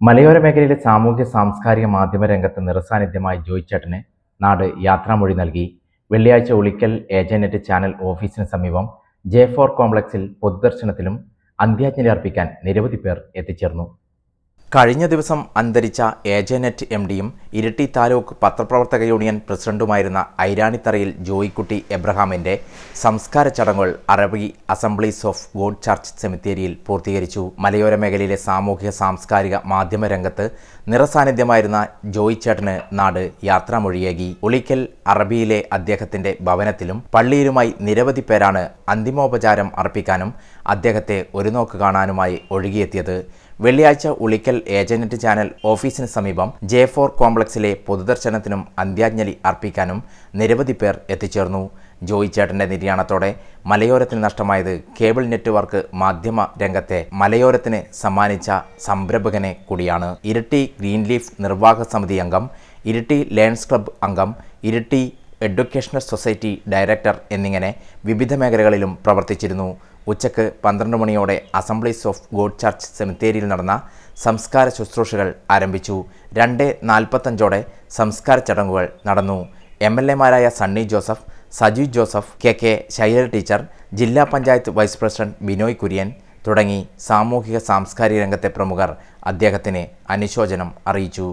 മലയോര മേഖലയിലെ സാമൂഹ്യ സാംസ്കാരിക മാധ്യമ രംഗത്ത് നിറസാന്നിധ്യമായ ജോയ് ചേട്ടന് നാട് യാത്രാമൊഴി നൽകി. വെള്ളിയാഴ്ച ഒളിക്കൽ ഏജനറ്റ് ചാനൽ ഓഫീസിന് സമീപം ജെ ഫോർ കോംപ്ലക്സിൽ പൊതുദർശനത്തിലും അന്ത്യാഞ്ജലി അർപ്പിക്കാൻ നിരവധി പേർ എത്തിച്ചേർന്നു. കഴിഞ്ഞ ദിവസം അന്തരിച്ച ഏജനെറ്റ് എം ഡിയും ഇരിട്ടി താലൂക്ക് പത്രപ്രവർത്തക യൂണിയൻ പ്രസിഡന്റുമായിരുന്ന ഐരാണിത്തറയിൽ ജോയിക്കുട്ടി എബ്രഹാമിന്റെ സംസ്കാര ചടങ്ങുകൾ അറബി അസംബ്ലീസ് ഓഫ് ഗോഡ് ചർച്ച് സെമിത്തേരിയിൽ പൂർത്തീകരിച്ചു. മലയോര മേഖലയിലെ സാമൂഹിക സാംസ്കാരിക മാധ്യമ രംഗത്ത് നിറസാന്നിധ്യമായിരുന്ന ജോയി ചേട്ടന് നാട് യാത്രാമൊഴിയേകി. ഒളിക്കൽ അറബിയിലെ അദ്ദേഹത്തിന്റെ ഭവനത്തിലും പള്ളിയിലുമായി നിരവധി പേരാണ് അന്തിമോപചാരം അർപ്പിക്കാനും അദ്ദേഹത്തെ ഒരു നോക്ക് കാണാനുമായി ഒഴുകിയെത്തിയത്. വെള്ളിയാഴ്ച ഉളിക്കൽ ഏജന്റ് ചാനൽ ഓഫീസിന് സമീപം ജെ ഫോർ കോംപ്ലക്സിലെ പൊതുദർശനത്തിനും അന്ത്യാഞ്ജലി അർപ്പിക്കാനും നിരവധി പേർ എത്തിച്ചേർന്നു. ജോയി ചേട്ടന്റെ നിര്യാണത്തോടെ മലയോരത്തിന് നഷ്ടമായത് കേബിൾ നെറ്റ്വർക്ക് മാധ്യമ രംഗത്തെ മലയോരത്തിന് സമ്മാനിച്ച സംരംഭകനെ കൂടിയാണ്. ഇരട്ടി ഗ്രീൻ ലീഫ് നിർവാഹക സമിതി അംഗം ഇരട്ടി ലയൺസ് ക്ലബ്ബ് അംഗം ഇരട്ടി എഡ്യൂക്കേഷണൽ സൊസൈറ്റി ഡയറക്ടർ എന്നിങ്ങനെ വിവിധ മേഖലകളിലും പ്രവർത്തിച്ചിരുന്നു. ഉച്ചയ്ക്ക് പന്ത്രണ്ട് മണിയോടെ അസംബ്ലീസ് ഓഫ് ഗോഡ് ചർച്ച് സെമിത്തേരിയിൽ നടന്ന സംസ്കാര ശുശ്രൂഷകൾ ആരംഭിച്ചു. രണ്ട് നാൽപ്പത്തഞ്ചോടെ സംസ്കാര ചടങ്ങുകൾ നടന്നു. M L എമാരായ Sunny Joseph Saju Joseph K K Shaila teacher ജില്ലാ പഞ്ചായത്ത് വൈസ് പ്രസിഡന്റ് ബിനോയ് കുര്യൻ തുടങ്ങി സാമൂഹിക സാംസ്കാരിക രംഗത്തെ പ്രമുഖർ അദ്ദേഹത്തിന് അനുശോചനം അറിയിച്ചു.